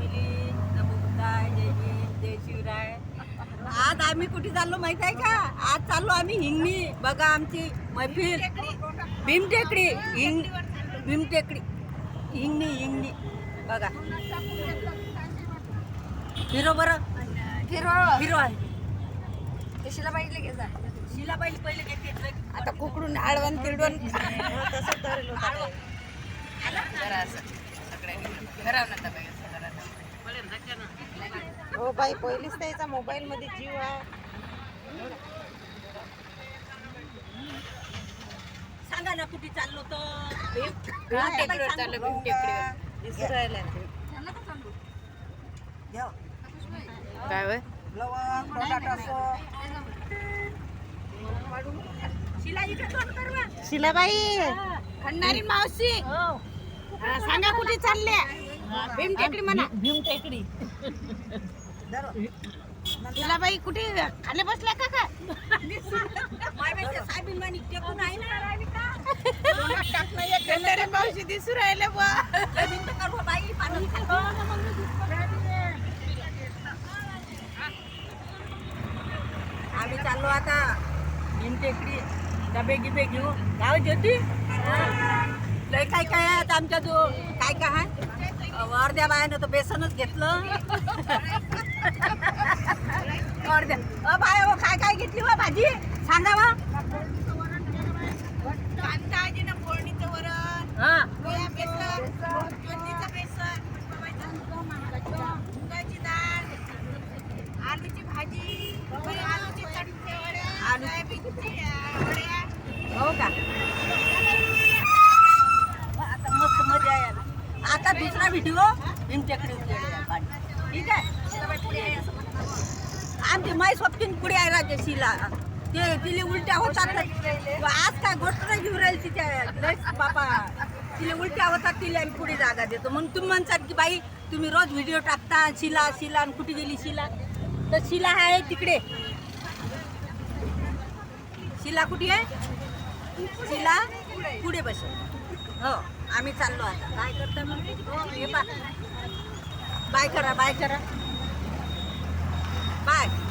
Family नमोबुद्धाय जय भीम जय शिवराय. आज आम्ही कुठे चाललो माहीत आहे का? आज चाललो आम्ही हिंगणी. बघा आमची मैफिल. भीमटेकडी. हिंग भीमटेकडी. हिंगणी हिंगणी. बघा. हिरो बरं. हिरो. हिरो आहे. कशाला पाहिजे घे जा. शिला पहिले पहिले घेते. आता कुकडून आळवण तिळवण. हो बाई पहिलीच त्याचा मोबाईल मध्ये जीव आहे. सांगा ना कुठे चाललो तर. काय. शिलाबाई. खंडारी मावशी. हा, सांगा कुठे चालल्या? भीमटेकडी म्हणा. भीमटेकडी शिलाबाई कुठे? खाली बसल्या का का? मायबाईच्या साहेबींवानी टेकून आहे ना. राहिली का? खंडारी मावशी दिसू राहिले बाई. आम्ही चाललो आता भीमटेकडी. डबे गिबे घेऊ. गाव ज्योती. लय काय काय आहे आता आमच्या जो काय काय आहे? अर्ध्या बायानं तर बेसनच घेतलं. अर्ध्या अ बाय हो, काय काय घेतली वा भाजी? सांगा वा. कांदा फोडणीचं वरण हा. गोळ्या बेसन बेसन मुगाची डाळ आलूची भाजी आलूची चटणी आलू- सोयाबीनची वड्या. हो का? आता मस्त मजा आहे आता दुसरा व्हिडिओ भीमटेकडे ठीक आहे? आमची माई सोबतीन पुढे आहे राजेशीला ते तिला उलट्या होतात आज काय गोष्ट नाही घेऊन राहील तिच्या बापा. तिला उलट्या होतात तिला आम्ही पुढे जागा देतो. म्हणून तुम्ही म्हणतात की बाई तुम्ही रोज व्हिडिओ टाकता शिला शिला आणि कुठे गेली शिला? तर शिला आहे तिकडे. शिला कुठे आहे? शिला पुढे बस हो आम्ही चाललो आता. काय करता मग हो, हे बाय करा बाय करा. बाय